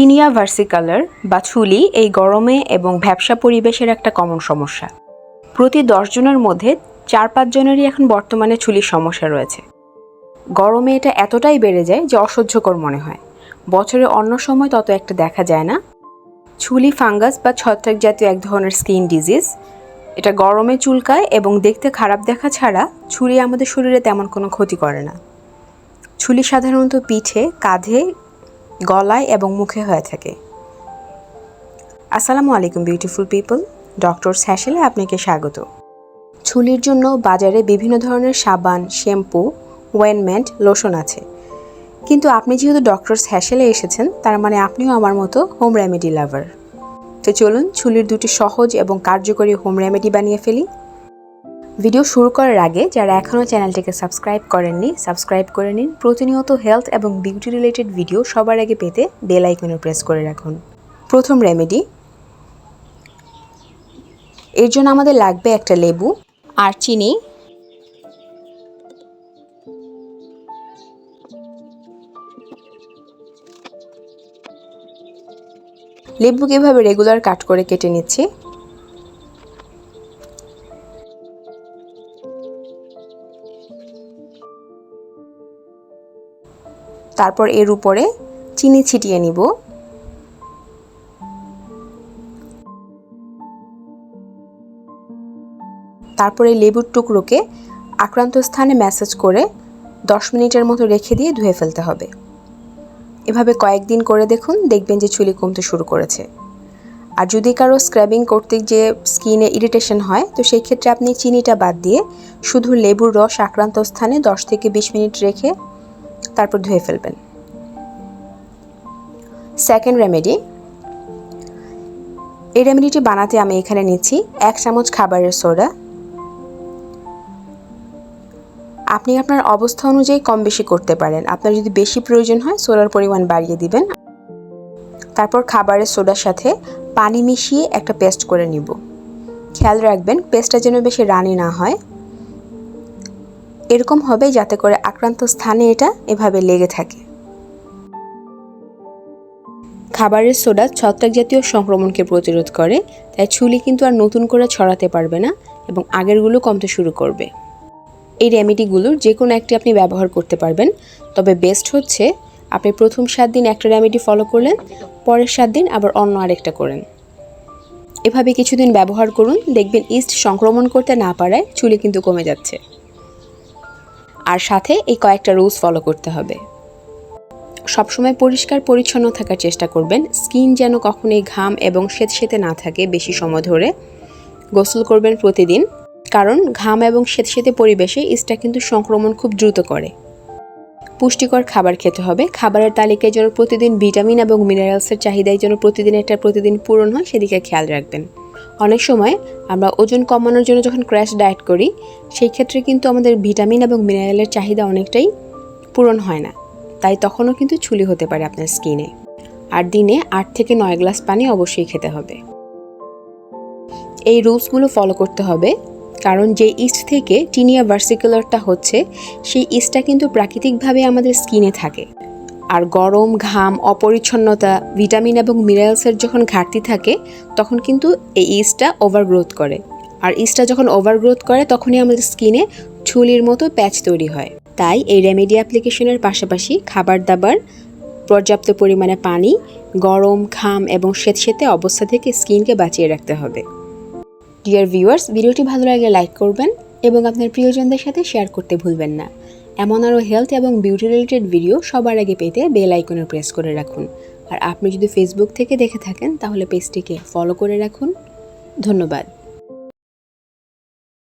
Tinea versicolor বা ছুলি এই গরমে এবং ভ্যাবসা পরিবেশের একটা কমন সমস্যা। প্রতি দশ জনের মধ্যে চার পাঁচ জনেরই এখন বর্তমানে ছুলির সমস্যা রয়েছে। গরমে এটা এতটাই বেড়ে যায় যে অসহ্যকর মনে হয়। বছরে অন্য সময় তত একটা দেখা যায় না। ছুলি ফাঙ্গাস বা ছত্রাক জাতীয় এক ধরনের স্কিন ডিজিজ। এটা গরমে চুলকায় এবং দেখতে খারাপ দেখা ছাড়া ছুরি আমাদের শরীরে তেমন কোনো ক্ষতি করে না। ছুলি সাধারণত পিঠে, কাঁধে গলায় এবং মুখে হয়ে থাকে। আসসালামু আলাইকুম বিউটিফুল পিপল ডক্টর স্যাশেলে আপনাকে স্বাগত। ছুলির জন্য বাজারে বিভিন্ন ধরনের সাবান, শ্যাম্পু ওয়েনমেন্ট লোশন আছে। কিন্তু আপনি যেহেতু ডক্টর হ্যাশেলে এসেছেন, তার মানে আপনিও আমার মতো হোম রেমেডি লাভার তো চলুন ছুলির দুটি সহজ এবং কার্যকরী হোম রেমেডি বানিয়ে ফেলি। ভিডিও শুরু করার আগে যারা এখনও চ্যানেলটিকে সাবস্ক্রাইব করেননি, সাবস্ক্রাইব করে নিন। প্রতিনিয়ত হেলথ এবং বিউটি রিলেটেড ভিডিও সবার আগে পেতে বেল আইকনে প্রেস করে রাখুন। প্রথম রেমেডি। এর জন্য আমাদের লাগবে একটা লেবু আর চিনি। লেবুকে এভাবে রেগুলার কাট করে কেটে নিচ্ছি। তারপর এর উপরে চিনি ছিটিয়ে নিব। তারপরে লেবুর টুকরোকে আক্রান্ত স্থানে ম্যাসেজ করে দশ মিনিটের মতো রেখে দিয়ে ধুয়ে ফেলতে হবে। এভাবে কয়েকদিন করে দেখুন, দেখবেন যে চুলি কমতে শুরু করেছে। আর যদি কারও স্ক্রাবিং করতে যে স্কিনে ইরিটেশন হয়, তো সেই ক্ষেত্রে আপনি চিনিটা বাদ দিয়ে শুধু লেবুর রস আক্রান্ত স্থানে দশ থেকে বিশ মিনিট রেখে তারপর ধুয়ে ফেলবেন। সেকেন্ড রেমেডি এই রেমেডিটি বানাতে আমি এখানে নিচ্ছি এক চামচ খাবারের সোডা। আপনি আপনার অবস্থা অনুযায়ী কম বেশি করতে পারেন। আপনার যদি বেশি প্রয়োজন হয়, সোডার পরিমাণ বাড়িয়ে দিবেন। তারপর খাবারের সোডার সাথে পানি মিশিয়ে একটা পেস্ট করে নিব। খেয়াল রাখবেন, পেস্টটা যেন বেশি রানি না হয়। এরকম হবে যাতে করে আক্রান্ত স্থানে এটা এভাবে লেগে থাকে। খাবারের সোডা ছত্রাক জাতীয় সংক্রমণকে প্রতিরোধ করে, তাই ছুলি কিন্তু আর নতুন করে ছড়াতে পারবে না এবং আগেরগুলো কমতে শুরু করবে। এই রেমেডিগুলোর যে কোনো একটি আপনি ব্যবহার করতে পারবেন। তবে বেস্ট হচ্ছে আপনি প্রথম সাত দিন একটা রেমেডি ফলো করলেন, পরের সাত দিন আবার অন্য আরেকটা করেন। এভাবে কিছুদিন ব্যবহার করুন, দেখবেন ইস্ট সংক্রমণ করতে না পারায় চুলি কিন্তু কমে যাচ্ছে। আর সাথে এই কয়েকটা রুলস ফলো করতে হবে। সবসময় পরিষ্কার পরিচ্ছন্ন থাকার চেষ্টা করবেন। স্কিন যেন কখনোই ঘাম এবং সেতে না থাকে বেশি সময় ধরে। গোসল করবেন প্রতিদিন, কারণ ঘাম এবং সেতে পরিবেশে ইস্টটা কিন্তু সংক্রমণ খুব দ্রুত করে। পুষ্টিকর খাবার খেতে হবে। খাবারের তালিকায় যেন প্রতিদিন ভিটামিন এবং মিনারেলসের চাহিদায় যেন প্রতিদিন একটা প্রতিদিন পূরণ হয়, সেদিকে খেয়াল রাখবেন। অনেক সময় আমরা ওজন কমানোর জন্য যখন ক্র্যাশ ডায়েট করি, সেই ক্ষেত্রে কিন্তু আমাদের ভিটামিন এবং মিনারেলের চাহিদা অনেকটাই পূরণ হয় না। তাই তখনও কিন্তু ছুলি হতে পারে আপনার স্কিনে আর দিনে আট থেকে নয় গ্লাস পানি অবশ্যই খেতে হবে। এই রুলসগুলো ফলো করতে হবে, কারণ যে ইস্ট থেকে টিনিয়া ভার্সিকুলারটা হচ্ছে, সেই ইস্টটা কিন্তু প্রাকৃতিকভাবে আমাদের স্কিনে থাকে। আর গরম, ঘাম, অপরিচ্ছন্নতা, ভিটামিন এবং মিনারেলসের যখন ঘাটতি থাকে, তখন কিন্তু এই ইস্টটা ওভারগ্রোথ করে। আর ইস্টটা যখন ওভারগ্রোথ করে, তখনই আমাদের স্কিনে ছুলির মতো প্যাচ তৈরি হয়। তাই এই রেমেডি অ্যাপ্লিকেশনের পাশাপাশি খাবার দাবার পর্যাপ্ত পরিমাণে পানি, গরম, ঘাম এবং স্বেতসেতে অবস্থা থেকে স্কিনকে বাঁচিয়ে রাখতে হবে। ডিয়ার ভিউয়ার্স ভিডিওটি ভালো লাগলে লাইক করবেন এবং আপনার প্রিয়জনদের সাথে শেয়ার করতে ভুলবেন না। এমন আরও হেলথ এবং বিউটি রিলেটেড ভিডিও সবার আগে পেতে বেল আইকনে প্রেস করে রাখুন। আর আপনি যদি ফেসবুক থেকে দেখে থাকেন, তাহলে পেজটিকে ফলো করে রাখুন। ধন্যবাদ।